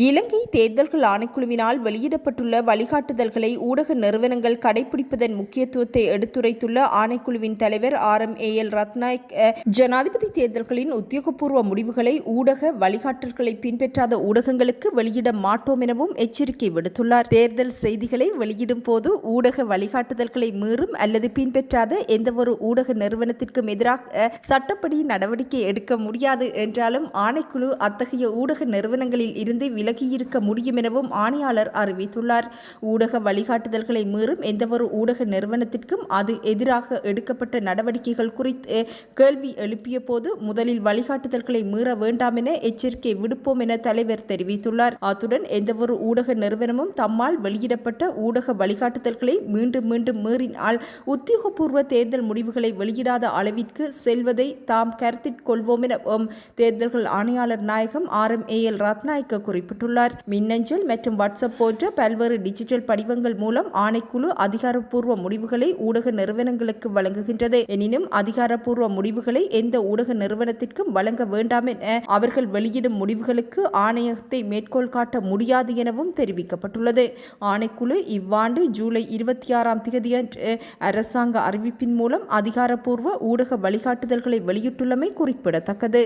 இலங்கை தேர்தல்கள் ஆணைக்குழுவினால் வெளியிடப்பட்டுள்ள வழிகாட்டுதல்களை ஊடக நிறுவனங்கள் கடைபிடிப்பதன் முக்கியத்துவத்தை எடுத்துரைத்துள்ள ஆணைக்குழுவின் தலைவர் R M A L Rathnayake ஜனாதிபதி தேர்தல்களின் உத்தியோகபூர்வ முடிவுகளை ஊடக வழிகாட்டல்களை பின்பற்றாத ஊடகங்களுக்கு வெளியிட மாட்டோம் எனவும் எச்சரிக்கை விடுத்துள்ளார். தேர்தல் செய்திகளை வெளியிடும் போது ஊடக வழிகாட்டுதல்களை மீறும் அல்லது பின்பற்றாத எந்தவொரு ஊடக நிறுவனத்திற்கும் எதிராக சட்டப்படி நடவடிக்கை எடுக்க முடியாது என்றாலும் ஆணைக்குழு அத்தகைய ஊடக நிறுவனங்களில் இருந்து விலகியிருக்க முடியும் எனவும் ஆணையாளர் அறிவித்துள்ளார். ஊடக வழிகாட்டுதல்களை மீறும் எந்தவொரு ஊடக நிறுவனத்திற்கும் அது எதிராக எடுக்கப்பட்ட நடவடிக்கைகள் குறித்து கேள்வி எழுப்பிய போது முதலில் வழிகாட்டுதல்களை மீற வேண்டாம் என எச்சரிக்கை விடுப்போம் என தலைவர் தெரிவித்துள்ளார். அத்துடன் எந்தவொரு ஊடக நிறுவனமும் தம்மால் வெளியிடப்பட்ட ஊடக வழிகாட்டுதல்களை மீண்டும் மீண்டும் மீறினால் உத்தியோகபூர்வ தேர்தல் முடிவுகளை வெளியிடாத அளவிற்கு செல்வதை தாம் கருத்திற் கொள்வோம் எனவும் தேர்தல்கள் ஆணையாளர் நாயகம் R M A L Rathnayake குறிப்பிட்டுள்ளார் மின்னஞ்சல் மற்றும் வாட்ஸ்அப் போன்ற பல்வேறு டிஜிட்டல் படிவங்கள் மூலம் ஆணைக்குழு அதிகாரப்பூர்வ முடிவுகளை ஊடக நிறுவனங்களுக்கு வழங்குகின்றது. எனினும் அதிகாரப்பூர்வ முடிவுகளை எந்த ஊடக நிறுவனத்திற்கும் வழங்க வேண்டாம் என அவர்கள் வெளியிடும் முடிவுகளுக்கு ஆணையத்தை மேற்கோள் காட்ட முடியாது எனவும் தெரிவிக்கப்பட்டுள்ளது. ஆணைக்குழு இவ்வாண்டு ஜூலை இருபத்தி ஆறாம் தேதியன்று அரசாங்க அறிவிப்பின் மூலம் அதிகாரப்பூர்வ ஊடக வழிகாட்டுதல்களை வெளியிட்டுள்ளமை குறிப்பிடத்தக்கது.